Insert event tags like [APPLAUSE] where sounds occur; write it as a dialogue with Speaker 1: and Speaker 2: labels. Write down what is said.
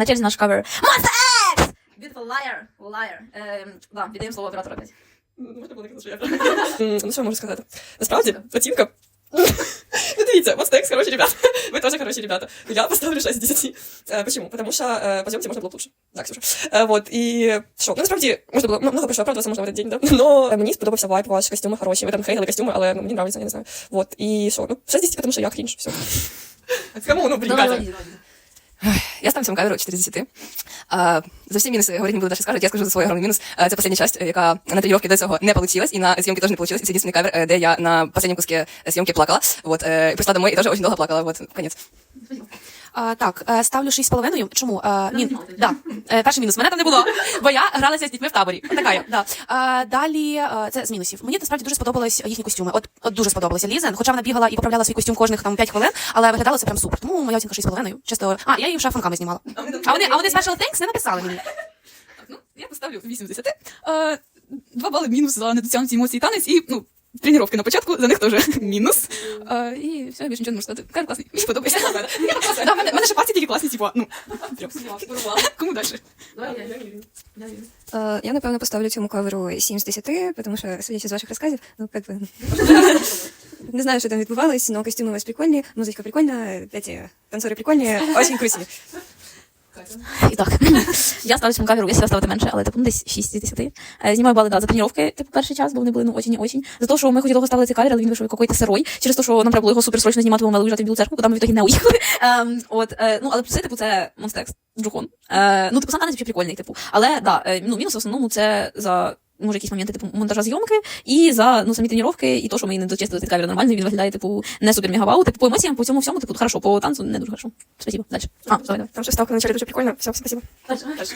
Speaker 1: На черзі наш кавер. Monster X! Beautiful liar. Liar. Ем, да, віддаємо слово оператору опять.
Speaker 2: Можна було казати, що я М, Ну, що я можу сказати? Насправді, оцінка. [LAUGHS] Ну, дивіться, вот Стекс, хорошие ребята. Вы тоже хорошие ребята. Я поставлю 6 из 10. Э, Почему? Потому что э, по съемке можно было б лучше. Да, Ксюша. Э, Вот, и що? Ну, насправді, можна було ну, много про що оправдуватися можна в этот день, да? [LAUGHS] Но е, мені сподобався вайб, ваші костюми хороші. Ви там хейлили костюми, але ну, мені нравится, я не знаю. Вот, і що? Ну, 6 из 10, потому що я крінж, все. Кому, ну, блин, Катя?
Speaker 3: я ставлю цьому каверу 4 з 10. А, за всі мінуси говорити не буду даже скажуть, я скажу за свій головний мінус. А, це остання часть, яка на тренировке до цього не получилась, і на зйомки теж не получилось. Це єдиний кавер, е, де я на останньому куске зйомки плакала. Вот, е, прийшла домой і теж дуже довго плакала. Вот, конець.
Speaker 4: А, так, е, ставлю 6,5. Чому? Е, мін... да. Е, перший мінус. Мене там не було, бо я гралася з дітьми в таборі. Така я. Да. А, далі, е, це з мінусів. Мені насправді дуже сподобались їхні костюми. От, от дуже сподобалися Лізен, хоча вона бігала і поправляла свій костюм кожних там 5 хвилин, але виглядало це прям супер. Тому моя оцінка 6,5. Чисто. А, я її вже фанками знімала. А вони, а вони special thanks не написали мені.
Speaker 3: Ну, я поставлю 8 з 10. Е, Два бали мінус за недосягнуті емоції танець і, ну, тренування на початку, за них теж [LAUGHS] мінус. Е, і все, більше нічого не можу сказати. Кавер класний, мені подобається. класні, типу, ну, [LAUGHS] прям. [LAUGHS] Кому далі?
Speaker 5: Е, Я, напевно, поставлю цьому каверу 7 з 10, тому що, судячи з ваших розказів, ну, как бы... [LAUGHS] Не знаю, що там відбувалось, но костюми у вас прикольні, музичка прикольна, эти танцори прикольні, очень красиві.
Speaker 1: І так, я ставлю цьому камеру, я себе ставити менше, але типу ну, десь 6 з 10. Е, Знімаю бали да, за тренування, типу, перший час, бо вони були ну очень і очень. За те, що ми хоч довго ставили цей кавер, але він вийшов якийсь сирой. Через те, що нам треба було його суперсрочно знімати, бо ми мали виїжджати в Білу церкву, куди ми в ітогі не уїхали. [LAUGHS] Ем, от, е, ну, але це, типу, це монстекс, джухон. Е, ну, типу, сам танець взагалі прикольний, типу. Але, да, е, ну, мінус в основному це за може якісь моменти типу монтажа зйомки і за ну самі тренування, і то, що ми не дочистили цей кавер нормально, він виглядає типу не супер мегавау. Типу по емоціям, по цьому всьому, типу хорошо, по танцу не дуже хорошо. Спасибо. Дальше. А, давай, давай.
Speaker 2: Там ще ставка на начале дуже прикольно. Все, спасибо.
Speaker 1: Дальше.